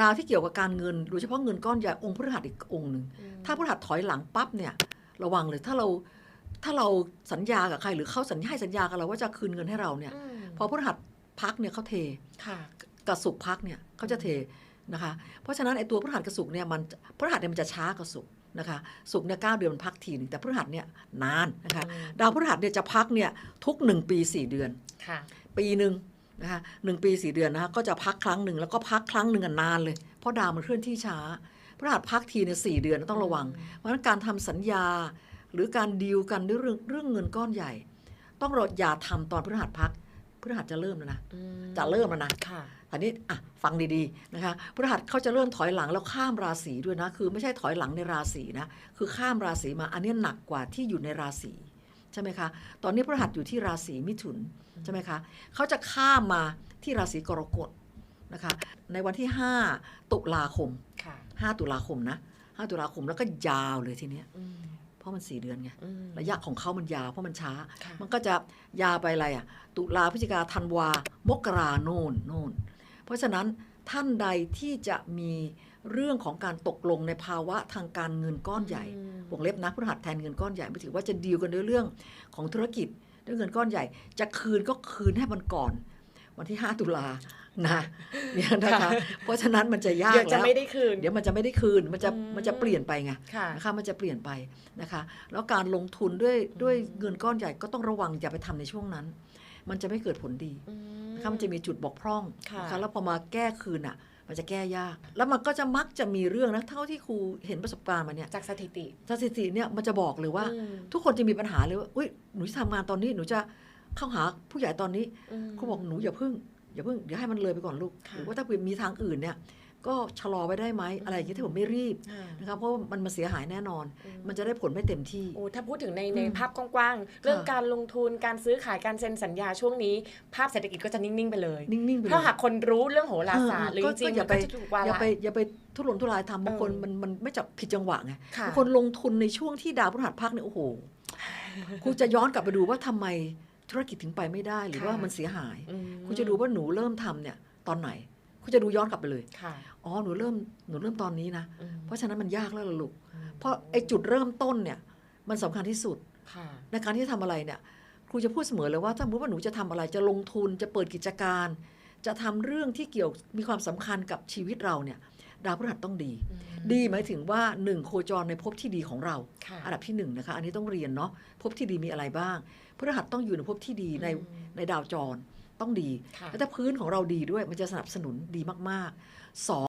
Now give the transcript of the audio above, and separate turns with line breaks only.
ดาวที่เกี่ยวกับการเงินโดยเฉพาะเงินก้อนใหญ่องค์พฤหัสอีกองค์หนึ่ง
อืม
ถ้าพฤหัสถอยหลังปั๊บเนี่ยระวังเลยถ้าเราถ้าเราสัญญากับใครหรือเขาสัญญาให้สัญญากับเราว่าจะคืนเงินให้เราเนี่ย
อืม
พอพฤหัสพักเนี่ยเขาเท
ค่ะ
กับสุกร์พักเนี่ยเขาจะเทนะคะ เพราะฉะนั้นไอ้ตัวพฤหัสกับสุกร์เนี่ยมันพฤหัสเนี่ยมันจะช้ากว่าสุกร์นะคะสุกร์เนี่ยเก้าเดือนมันพักทีหนึงแต่พฤหัสเนี่ยนานนะคะ
อืม
ดาวพฤหัสเนี่ยจะพักเนี่ยทุกหนึ่งปีสี่เดือน
ค่ะ
ปีหนึ่ง นะคะหนึ่งปีสี่เดือนนะคะก็จะพักครั้งหนึ่งแล้วก็พักครั้งหนึ่งอะนานเลย เพราะดาวมันเคลื่อนที่ช้าพฤหัสพักทีเนี่ยสี่เดือนต้องระวัง เพราะฉะนั้นการทำสัญญา หรือการดีลกันด้วยเรื่องเรื่องเงินก้อนใหญ่ ต้องเราอย่าทำตอนพฤหัสพักพฤหัสจะเริ่มแล้วนะ
อืม
จะเริ่มแล้วนะ
ค่ะ
อันนี้อะฟังดีๆนะคะพฤหัสเขาจะเริ่มถอยหลังแล้วข้ามราศีด้วยนะ คือไม่ใช่ถอยหลังในราศีนะ คือข้ามราศีมา อันนี้หนักกว่าที่อยู่ในราศี ใช่ไหมคะ ตอนนี้พฤหัสอยู่ที่ราศีมิถุนใช่ไหมคะเขาจะข้ามมาที่ราศีกรกฎนะคะในวันที่ 5 ตุลาคม
ค่ะ
5ตุลาคมนะ 5 ตุลาคมแล้วก็ยาวเลยทีเนี้ย
อืม
เพราะมัน4เดือนไง
อืม
ระยะของเขามันยาวเพราะมันช้า
ค่ะ
มันก็จะยาวไปอะไรอะ ตุลาพฤศจิกาธันวามกราโน่นโน่นเพราะฉะนั้น ท่านใดที่จะมีเรื่องของการตกลงในภาวะทางการเงินก้อนใหญ่
อืม
วงเล็บนะพฤหัสแทนเงินก้อนใหญ่ไม่ถือว่าจะดีลกันด้วยเรื่องของธุรกิจด้วยเงินก้อนใหญ่ จะคืนก็คืนให้มันก่อน วันที่ 5 ตุลานะเนี่ยนะคะเพราะฉะนั้นมันจะยาก
เดี๋ยวจะ
แล้ว
ไม่ได้คืน
เดี๋ยวมันจะไม่ได้คืนมันจะ
อืม
มันจะเปลี่ยนไปไง
ค่ะ
นะคะมันจะเปลี่ยนไปนะคะ แล้วการลงทุนด้วย
อืม
ด้วยเงินก้อนใหญ่ก็ต้องระวังอย่าไปทำในช่วงนั้น มันจะไม่เกิดผลดี
อื
นะคะมันจะมีจุดบกพร่อง
ค่ะ
นะคะแล้วพอมาแก้คืนอะ มันจะแก้ยาก แล้วมันก็จะมักจะมีเรื่องนะเท่าที่ครูเห็นประสบการณ์มาเนี่ย
จากสถิติ
สถิติเนี่ยมันจะบอกเลยว่า
อืม
ทุกคนจะมีปัญหาเลยว่าอุ้ยหนูจะทำงานตอนนี้หนูจะเข้าหาผู้ใหญ่ตอนนี้
อืม
ครูบอกหนูอย่าพึ่ง อย่าพึ่งเดี๋ยวให้มันเลยไปก่อนลูก
ค่ะ
หรือว่าถ้ามีทางอื่นเนี่ย ก็ชะลอไว้ได้ไหมอะไรอย่างเงี้ยที่ผมไม่รีบ
อ่า
นะครับเพราะว่ามันมาเสียหายแน่นอน
อื
มันจะได้ผลไม่เต็มที่
โอ้ถ้าพูดถึงในใน
อืม
ภาพกว้างๆเรื่อง
ค่ะ
การลงทุนการซื้อขายการเซ็นสัญญาช่วงนี้ ภาพเศรษฐกิจก็จะนิ่งๆไปเลย
นิ่งๆไปเลย
ถ้าหากคนรู้เรื่องโหราศาสตร์หรือ
ก็
จริงๆ
ก็อย่า
มัน
ไป
ก็จะถูกวา
อย่า
ระ
ไปอย่าไปทุรนทุรายทำบางคน
เออ
มันมันไม่จับผิดจังหวะไง
ค่ะ
บางคนลงทุนในช่วงที่ดาวพฤหัสพักเนี่ยโอ้โหครูจะย้อนกลับไปดูว่าทำไม ธุรกิจถึงไปไม่ได้หรือว่ามันเสียหาย
อืม
ครูจะดูว่าหนูเริ่มทำเนี่ยตอนไหนครูจะดูย้อนกลับไปเลย
ค่ะ
อ๋อหนูเริ่มหนูเริ่มตอนนี้นะ
อืม
เพราะฉะนั้นมันยากแล้วล่ะลูก
อืม
เพราะไอ้จุดเริ่มต้นเนี่ย มันสำคัญที่สุด
ค่ะ
ในการที่จะทำอะไรเนี่ยครูจะพูดเสมอเลยว่าถ้าสมมติว่าหนูจะทำอะไรจะลงทุนจะเปิดกิจการ จะทำเรื่องที่เกี่ยวมีความสำคัญกับชีวิตเราเนี่ย ดาวพฤหัสต้องดี
อืม
ดีหมายถึงว่าหนึ่งโคจรในภพที่ดีของเรา
ค่ะ
อันดับที่หนึ่งนะคะ อันนี้ต้องเรียนเนาะภพที่ดีมีอะไรบ้างพฤหัสต้องอยู่ในภพที่ดีใน
อืม
ในดาวจรต้องดี
ค่ะ
แล้วถ้าพื้นของเราดีด้วยมันจะสนับสนุนดีมากๆสอง